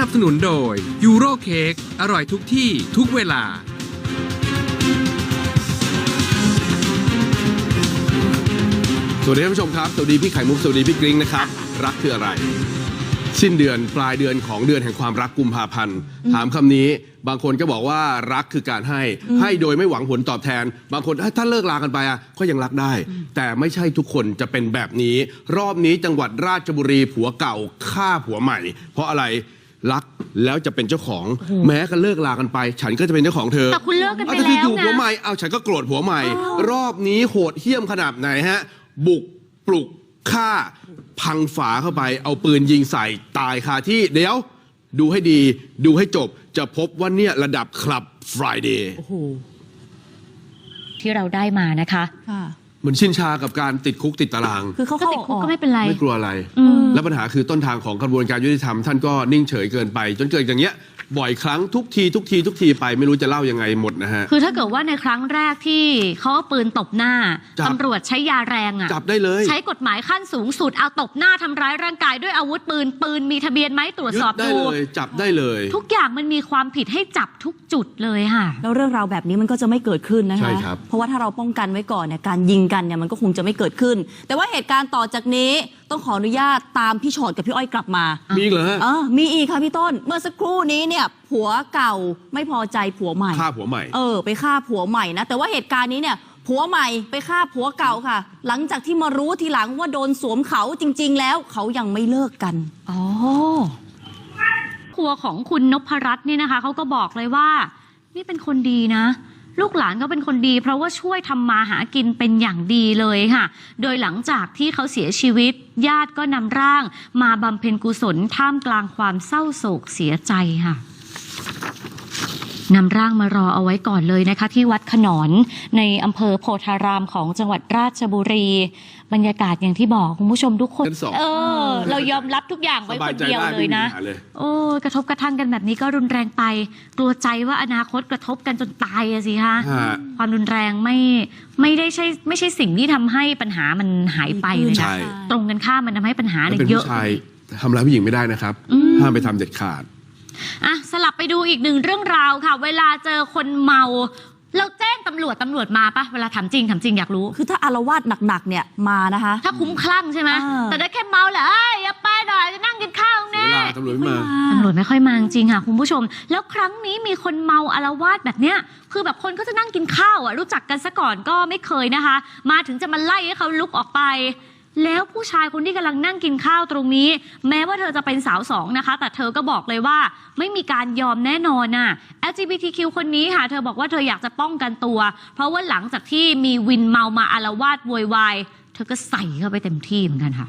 นับสนุนโดยยูโรเค้กอร่อยทุกที่ทุกเวลา สวัสดีท่านผู้ชมครับ สวัสดีพี่ไข่มุก สวัสดีพี่กริ้งนะครับ รักคืออะไร สิ้นเดือนปลายเดือนของเดือนแห่งความรักกุมภาพันธ์ ถามคำนี้ บางคนก็บอกว่ารักคือการให้ ให้โดยไม่หวังผลตอบแทน บางคนถ้าเลิกลากันไปอะก็ยังรักได้ แต่ไม่ใช่ทุกคนจะเป็นแบบนี้ รอบนี้จังหวัดราชบุรีผัวเก่าฆ่าผัวใหม่ เพราะอะไร รักแล้วจะเป็นเจ้าของ แม้กันเลิกลากันไป ฉันก็จะเป็นเจ้าของเธอแต่คุณเลิกกันไปอ้าแต่คือแล้วอยู่ไงผัวใหม่เอาฉันก็โกรธผัวใหม่ รอบนี้โหดเหี้ยมขนาดไหนฮะ บุกปลุกฆ่า พังฝาเข้าไป เอาปืนยิงใส่ตายคาที่เดี๋ยว ดูให้ดีดูให้จบจะพบว่าเนี่ยระดับคลับ Friday โอ้โหที่เราได้มานะคะ ค่ะ เหมือนชินชากับการติดคุกติดตาราง คือเขาก็เข้าติดอคุกอกก็ไม่เป็นไร ไม่กลัวอะไร อืม และปัญหาคือต้นทางของกระบวนการยุติธรรมท่านก็นิ่งเฉยเกินไป จนเกิดอย่างเงี้ย บ่อยครั้งทุกทีทุกทีทุกทีไปไม่รู้จะเล่ายังไงหมดนะฮะ คือถ้าเกิดว่าในครั้งแรกที่เขาเอาปืนตบหน้าจับ ตำรวจใช้ยาแรงอะ จับได้เลย ใช้กฎหมายขั้นสูงสุดเอาตบหน้าทำร้ายร่างกายด้วยอาวุธปืน ปืนมีทะเบียนไหมตรวจยึสดอบได้ดู เลย จับได้เลย ทุกอย่างมันมีความผิดให้จับทุกจุดเลยค่ะ แล้วเรื่องราวแบบนี้มันก็จะไม่เกิดขึ้นนะคะใช่ครับ เพราะว่าถ้าเราป้องกันไว้ก่อนเนี่ยการยิงกันเนี่ยมันก็คงจะไม่เกิดขึ้น แต่ว่าเหตุการณ์ต่อจากนี้ต้องขออนุญาตตามพี่ชอดกับพี่อ้อยกลับมา มีอีกเหรอฮะ เออมีอีกค่ะพี่ต้น เมื่อสักครู่นี้เนี่ยผัวเก่าไม่พอใจผัวใหม่ ฆ่าผัวใหม่ เออ ไปฆ่าผัวใหม่นะ แต่ว่าเหตุการณ์นี้เนี่ย ผัวใหม่ไปฆ่าผัวเก่าค่ะ หลังจากที่มารู้ทีหลังว่าโดนสวมเขาจริง ๆ แล้วเขายังไม่เลิกกัน อ๋อ ครัวของคุณนพรัตน์เนี่ยนะคะเขาก็บอกเลยว่า นี่เป็นคนดีนะ ลูกหลานก็เป็นคนดี เพราะว่าช่วยทำมาหากินเป็นอย่างดีเลยค่ะ โดยหลังจากที่เขาเสียชีวิต ญาติก็นำร่าง มาบำเพ็ญกุศลท่ามกลางความเศร้าโศกเสียใจค่ะ นำร่างมารอเอาไว้ก่อนเลยนะคะ ที่วัดขนอนในอำเภอโพธารามของจังหวัดราชบุรี บรรยากาศอย่างที่บอกคุณผู้ชมทุกคนชั้นสอง เออ เรายอมรับทุกอย่างสไว้บาคยนใจเดียวได้เลไม่ยมีนะปัญหาเลยโอ้ยกระทบกระทั่งกันแบบนี้ก็รุนแรงไป กลัวใจว่าอนาคตกระทบกันจนตายอะสิคะฮะความรุนแรงไม่ไม่ได้ใช่ไม่ใช่สิ่งที่ทำให้ปัญหามันหายไปเลยใช่นะตรงกันข้ามมันทำให้ปัญหาแล้วเนี่ยเป็นเยอะ ผู้ชายทำร้ายผู้หญิงไม่ได้นะครับ อืม ห้ามไปทำเด็ดขาด อะสลับไปดูอีกหนึ่งเรื่องราวค่ะ เวลาเจอคนเมา เราแจ้งตำรวจตำรวจมาปะเวลาถามจริงถามจริงอยากรู้ คือถ้าอารวาสหนักๆเนี่ยมานะคะ ถ้าคุ้มคลั่งใช่ไหมอ่า แต่ได้แค่เมาแหละเอ้ยอย่าไปหน่อยจะนั่งกินข้าวเวแน่ลาตำรวจไม่มาตำรวจไม่ค่อยมาจริงค่ะคุณผู้ชม แล้วครั้งนี้มีคนเมาอารวาสแบบเนี้ยคือแบบคนก็จะนั่งกินข้าวอะรู้จักกันซะก่อนก็ไม่เคยนะคะ มาถึงจะมาไล่ให้เขาลุกออกไป แล้วผู้ชายคนที่กำลังนั่งกินข้าวตรงนี้ แม้ว่าเธอจะเป็นสาวสองนะคะ แต่เธอก็บอกเลยว่าไม่มีการยอมแน่นอนน่ะ LGBTQ คนนี้ค่ะ เธอบอกว่าเธออยากจะป้องกันตัว เพราะว่าหลังจากที่มีวินเมามาอารวาสโวยวายเธอก็ใส่เข้าไปเต็มที่เหมือนกันค่ะ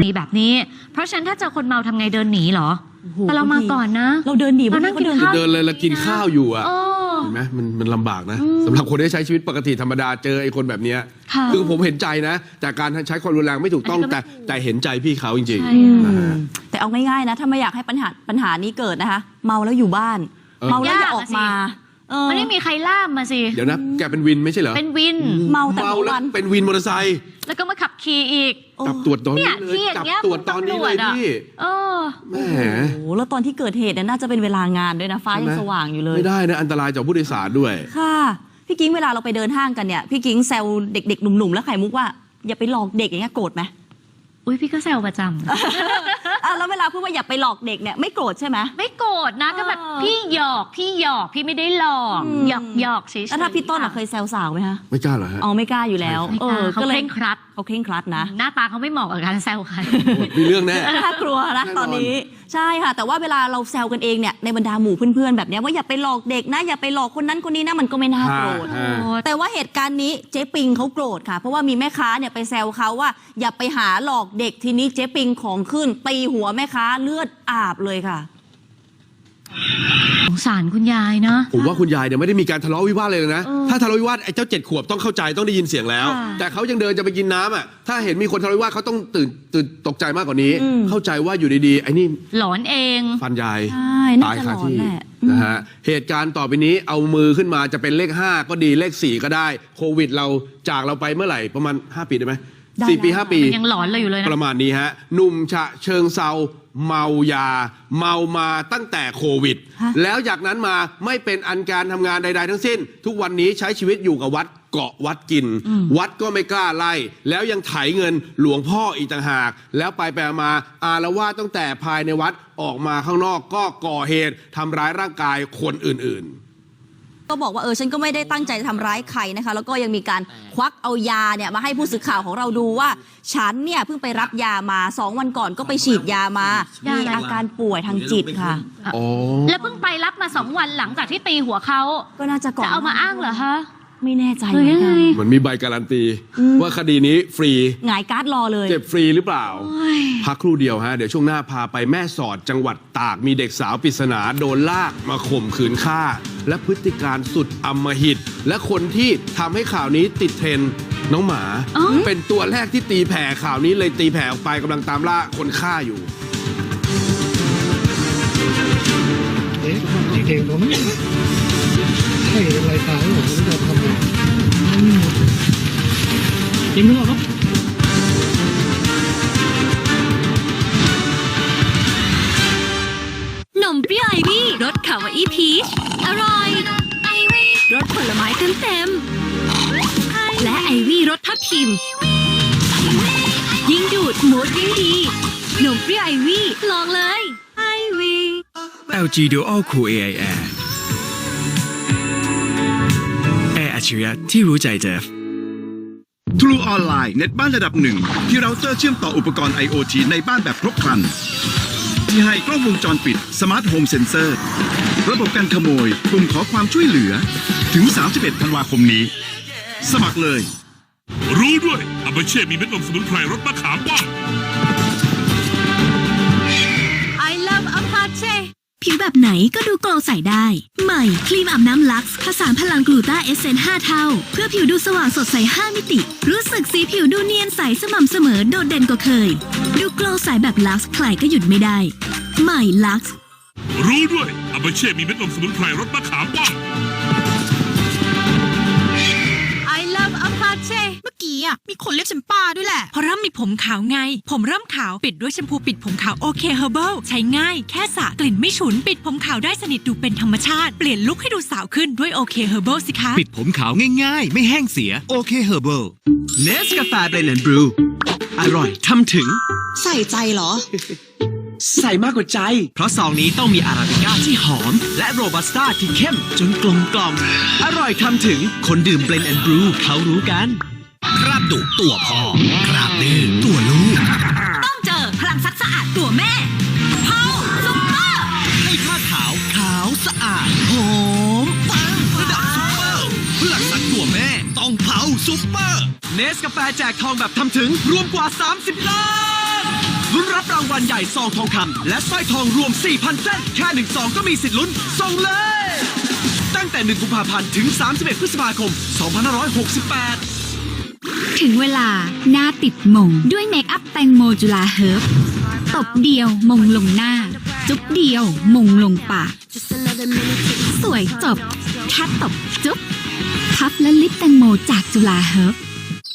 หนีแบบนี้ เพราะฉะนันถ้าเจอคนเมาทำไงเดินหนีเหรอโอ้โหแต่เรามาก่อนนะ เราเดินหนีเรานั่งบางทีกินข้าว เดินเลยแล้วกินข้าวอยู่อะ เออ เห็นไหมมันมันลำบากนะอืมสำหรับคนที่ใช้ชีวิตปกติธรรมดาเจอไอ้คนแบบเนี้ยค่ะคือผมเห็นใจนะ แต่การใช้ความรุนแรงไม่ถูกต้องอันนี้ก็แต่แต่เห็นใจพี่เขาจริงใช่อืมนะฮะ แต่เอาง่ายๆนะ ถ้าไม่อยากให้ปัญหาปัญหานี้เกิดนะคะ เมาแล้วอยู่บ้าน เออ เมาแล้วอย่ายากอะออกมาเออไม่ได้มีใครล่ามมาสิ เดี๋ยวนะแกเป็นวินไม่ใช่เหรอเป็นวิน เมาแต่เมาละแล้ววันเป็นวินมอเตอร์ไซค์แล้วก็มาขับขี่อีก โอ้ จับตรวจตอนเนี่นี้ยเลยที่อย่างจับเงี้ยตรวจตอนนี้เลยคุณตำรวจอะ พี่ เออ แหมโอ้โหแล้วตอนที่เกิดเหตุเนี่ยน่าจะเป็นเวลางานด้วยนะฟ้ายังใช่ไหมสว่างอยู่เลยไม่ได้นะอันตรายจากผู้โดยสารด้วย ค่ะ พี่กิ้งเวลาเราไปเดินห้างกันเนี่ยพี่กิ้งแซวเด็กๆหนุ่มๆแล้วไข่มุกว่าอย่าไปหลอกเด็กอย่างเงี้ยโกรธไหมอุ้ยพี่ก็แซวประจำ อะแล้วเวลาพูดว่าอย่าไปหลอกเด็กเนี่ยไม่โกรธใช่ไหม ไม่โกรธนะก็แบบเออ พี่หยอกพี่หยอกพี่ไม่ได้หลอกอืมหยอกหยอกเฉยๆแล้วถ้าพี่ต้นอะะเคยแซวสาวไหมคะไม่กล้าเหรอฮะอ๋อไม่กล้าอยู่แล้วไม่เอกล้าอเขาก็เลเคยร่งครัด เขาเคร่งครัดนะหน้าตาเขาไม่เหมาะกับการแซวใครมีเรื่องแน่ น่ากลัวนะแน่นอน ตอนนี้ ใช่ค่ะ แต่ว่าเวลาเราแซวกันเองเนี่ยในบรรดาหมู่เพื่อนๆแบบเนี้ยว่าอย่าไปหลอกเด็กนะอย่าไปหลอกคนนั้นคนนี้นะมันก็ไม่น่าโกรธฮะแต่ว่าเหตุการณ์นี้เจ๊ปิงเขาโกรธค่ะ เพราะว่ามีแม่ค้าเนี่ยไปแซวเขาว่า อย่าไปหาหลอกเด็กทีนี้เจ๊ปิงของขึ้นตีหัวแม่ค้าเลือดอาบเลยค่ะ สงสารคุณยายนะ ผมว่าคุณยายเนี่ยไม่ได้มีการทะเลาะวิวาทเลยนะ เออถ้าทะเลาะวิวาทไอ้เจ้าเจ็ดขวบต้องเข้าใจต้องได้ยินเสียงแล้ว ค่ะแต่เขายังเดินจะไปกินน้ำอะ ถ้าเห็นมีคนทะเลาะวิวาทเขาต้องตื่นตื่นตกใจมากกว่านี้ อืม เข้าใจว่าอยู่ดีๆไอ้นี่หลอนเอง ฟันยายใช่น่าตายจะหคาลอนที่แหละนะฮะเหตุการณ์ต่อไปนี้เอามือขึ้นมาจะเป็นเลข 5 ก็ดีเลข 4 ก็ได้โควิด เราจากเราไปเมื่อไหร่ประมาณ 5 ปีได้ไหมได้สี่ปีแล้ว ห้าปี มันยังหลอนเลยอยู่เลยปนะระมาณนี้ฮะหนุ่มฉะเชิงเซา เมายา เมามาตั้งแต่โควิดฮะแล้วจากนั้นมาไม่เป็นอันการทำงานใด ๆ ทั้งสิ้น ทุกวันนี้ใช้ชีวิตอยู่กับวัดเกาะวัดกิน วัดก็ไม่กล้าไล่ แล้วยังไถเงินหลวงพ่ออีกต่างหาก แล้วไปไปมาอารวาสตั้งแต่ภายในวัดออกมาข้างนอกก็ก่อเหตุทำร้ายร่างกายคนอื่น ๆ ก็บอกว่าเออฉันก็ไม่ได้ตั้งใจจะทำร้ายใครนะคะ แล้วก็ยังมีการควักเอายาเนี่ยมาให้ผู้สื่อข่าวของเราดูว่า ฉันเนี่ยเพิ่งไปรับยามาสองวันก่อนก็ไปฉีดยามายามีอะไรอาการป่วยทางจิตค่ะอ๋อแล้วเพิ่งไปรับมาสองวันหลังจากที่ตีหัวเขาก็น่าจะก่อน จะเอามาอ้างเหรอคะ ไม่แน่ใจหรือยังไงเหมือนมีใบการันตี ว่าคดีนี้ฟรี หงายการ์ดรอเลย เจ็บฟรีหรือเปล่าโอ้ยพักครู่เดียวฮะ เดี๋ยวช่วงหน้าพาไปแม่สอดจังหวัดตากมีเด็กสาวปริศนาโดนลากมาข่มขืนฆ่า และพฤติการสุดอำมหิต และคนที่ทำให้ข่าวนี้ติดเทรนด์น้องหมาอ๋อเป็นตัวแรกที่ตีแผ่ข่าวนี้เลยตีแผ่ออกไปกำลังตามล่าคนฆ่าอยู่เอ๊ะเด็กๆผม ใช่อะไรตายผมไม่ได้ทำเลยอืมกินไม่หรอกครับนมเปรี้ยวไอวี่รสคาวอีพีชอร่อยไอวี่รสผลไม้เต็มเต็มและไอวี่รสทับทิม ยิ่งดูดมูดยิ่งดีนมเปรี้ยวไอวี่ลองเลยไอวี่ LG Dual Cool AI Air จฉริยะที่รู้ใจเจฟ True Online เน็ตบ้านระดับหนึ่ง ที่เราเตอร์เชื่อมต่ออุปกรณ์ IoT ในบ้านแบบครบครัน ที่ให้กล้องวงจรปิด Smart Home Sensor ระบบการขโมยปุ่มขอความช่วยเหลือ ถึง 31 ธันวาคมนี้ สมัครเลย รู้ด้วยอาบาเช่มีเม็ดนมสมุนไพรรสมะขามว่าง I love Apache ผิวแบบไหนก็ดูโกลว์ใสได้ ใหม่ครีมอาบน้ำลักซ์ผสานพลังกลูตาเอเซน5เท่า เพื่อผิวดูสว่างสดใส 5 มิติ รู้สึกสีผิวดูเนียนใสสม่ำเสมอโดดเด่นกว่าเคย ดูโกลว์ใสแบบลักซ์ใครก็หยุดไม่ได้ ใหม่ลักซ์รู้ด้วยอาบาเช่มีเม็ดนมสมุนไพรรสมะขามว่าง I love Apache เมื่อ กี้อะมีคนเรียกฉันป้าด้วยแหละ เพราะเริ่มมีผมขาวไง ผมเริ่มขาวปิดด้วยแชมพูปิดผมขาวโอเคเฮอร์เบิลใช้ง่ายแค่สระกลิ่นไม่ฉุน ปิดผมขาวได้สนิทดูเป็นธรรมชาติ เปลี่ยนลุคให้ดูสาวขึ้นด้วยโอเคเฮอร์เบิลสิคะ ปิดผมขาวง่ายๆ ไม่แห้งเสียโอเคเฮอร์เบิลเนสกาแฟเบรนด์บรูอร่อยทำถึง ใส่ใจเหรอ ใส่มากกว่าใจ เพราะซองนี้ต้องมีอาราบิก้าที่หอม และโรบัสต้าที่เข้มจนกลมกล่อม อร่อยทำถึงคนดื่มเบรนด์บรูเขารู้กันคราบ ดุตัวพ่อคราบดื้อตัวลูก ต้องเจอพลังซักสะอาดตัวแม่พาวซุปเปอร์ให้ผ้าขาวขาวสะอาดหอมปังระดับซุปเปอร์เพื่อสักตัวแม่ต้องเผาซุปเปอร์ เนสกาแฟแจกทองแบบทำถึงรวมกว่า 30 ล้านลุ้นรับรางวัลใหญ่ซองทองคำและสร้อยทองรวม 4,000 เส้น แค่หนึ่งซองก็มีสิทธิ์ลุ้นส่งเลย ตั้งแต่ 1 กุมภาพันธ์ถึง 31 พฤษภาคม 2568 ถึงเวลาหน้าติดมง ด้วยเมคอัพแตงโมจุลาเฮิร์บตบเดียวมงลงหน้า จุ๊บเดียวมงลงปาก สวยจบแค่ตบจุ๊บพับและลิปแตงโมจากจุลาเฮิร์บ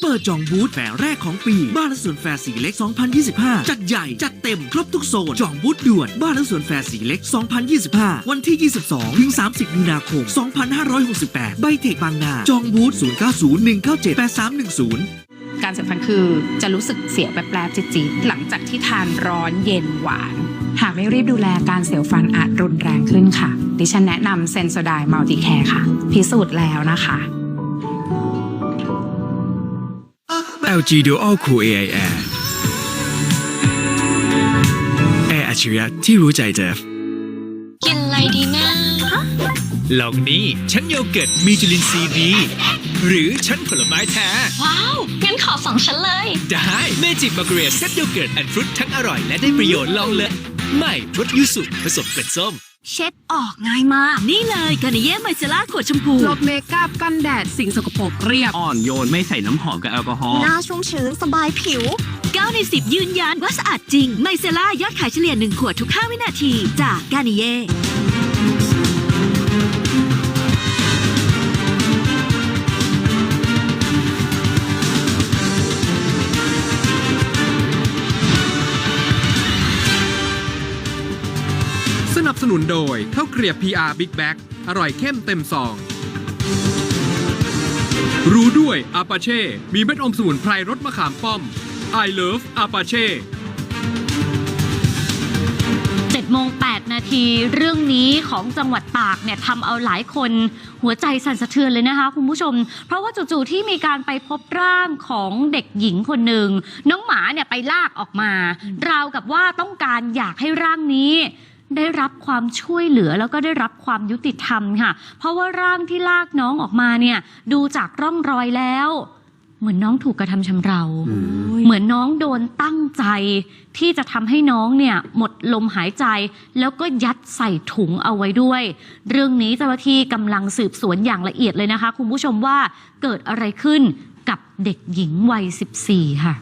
เปิดจองบูธแฟร์แรกของปี บ้านและสวนแฟร์สีเล็ก 2025 จัดใหญ่ จัดเต็มครบทุกโซน จองบูธด่วน บ้านและสวนแฟร์สีเล็ก 2025 วันที่ 22 ถึง 30 มีนาคม 2568 ใบเทคบางนา จองบูธ 0901978310การเสียฟันคือจะรู้สึกเสียวแปลบๆจิตๆหลังจากที่ทานร้อนเย็นหวาน หากไม่รีบดูแลการเสียวฟันอาจรุนแรงขึ้นค่ะ ดิฉันแนะนำเซนโซไดมัลติแคร์ค่ะ พิสูจน์แล้วนะคะ LG Dual Cool AI Air แอร์อัจฉริยะที่รู้ใจเจฟกินอะไรดีนะลองนี้ชั้นโยเกิร์ตมีจุลินทรีย์ดี หรือชั้นผลไม้แท้ ว้าว งั้นขอสองชั้นเลย ได้เมจิกบัเกเรียเซตโยเกิร์ตแอนฟรุตทั้งอร่อยและได้ประโยชน์ลองเลยใหม่รสยูสุผสมเกล็ดส้ม เช็ดออกง่ายมาก นี่เลยกานิเย่ไมเซล่าขวดชมพูลดเมคอัพกันแดดสิ่งสกปรกเรียบ อ่อนโยนไม่ใส่น้ำหอมกับแอลกอฮอล์ หน้าชุ่มชื้นสบายผิว 9 ใน 10 ยืนยันว่าสะอาดจริง ไมเซล่ายอดขายเฉลี่ย 1 ขวดทุก 5 วินาที จากกานิเย่ สนุนโดยข้าวเกรียบ PR Big Bag อร่อยเข้มเต็มซอง รู้ด้วยอาปาเช่ มีเม็ดอมสมุนไพรรสมะขามป้อม I love อาปาเช่7โมง8นาทีเรื่องนี้ของจังหวัดตากเนี่ยทำเอาหลายคนหัวใจสั่นสะเทือนเลยนะคะคุณผู้ชม เพราะว่าจู่ๆที่มีการไปพบร่างของเด็กหญิงคนหนึ่งน้องหมาเนี่ยไปลากออกมา ราวกับว่าต้องการอยากให้ร่างนี้ ได้รับความช่วยเหลือแล้วก็ได้รับความยุติธรรมค่ะ เพราะว่าร่างที่ลากน้องออกมาเนี่ยดูจากร่องรอยแล้ว เหมือนน้องถูกกระทำชำเรา เหมือนน้องโดนตั้งใจที่จะทำให้น้องเนี่ยหมดลมหายใจ แล้วก็ยัดใส่ถุงเอาไว้ด้วย เรื่องนี้เจ้าหน้าที่กำลังสืบสวนอย่างละเอียดเลยนะคะ คุณผู้ชมว่าเกิดอะไรขึ้นกับเด็กหญิงวัย 14 ค่ะ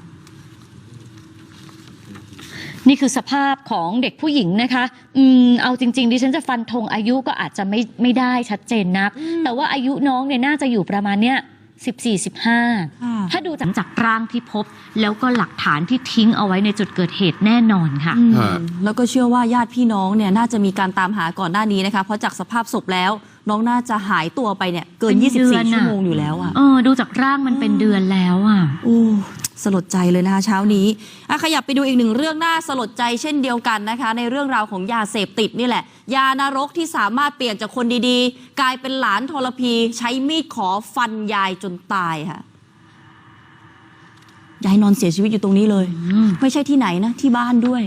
นี่คือสภาพของเด็กผู้หญิงนะคะ อืม เอาจริง ๆ ดิฉันจะฟันธงอายุก็อาจจะไม่ไม่ได้ชัดเจนนัก แต่ว่าอายุน้องเนี่ยน่าจะอยู่ประมาณเนี้ยสิบสี่สิบห้าค่ะถ้าดูจากจากร่างที่พบ แล้วก็หลักฐานที่ทิ้งเอาไว้ในจุดเกิดเหตุแน่นอนค่ะอืมฮะ แล้วก็เชื่อว่าญาติพี่น้องเนี่ยน่าจะมีการตามหาก่อนหน้านี้นะคะ เพราะจากสภาพศพแล้ว น้องน่าจะหายตัวไปเนี่ยเกิน เป็นเดือน24 น่ะ ชั่วโมงอยู่แล้วอะเออดูจากร่างมันเป็นเดือนแล้วอะ โอ้ สลดใจเลยนะคะเช้านี้อะขยับไปดูอีกหนึ่งเรื่องน่าสลดใจเช่นเดียวกันนะคะ ในเรื่องราวของยาเสพติดนี่แหละ ยานรกที่สามารถเปลี่ยนจากคนดีๆ กลายเป็นหลานทรพีใช้มีดขอฟันยายจนตายค่ะยายนอนเสียชีวิตอยู่ตรงนี้เลย ไม่ใช่ที่ไหนนะ ที่บ้านด้วย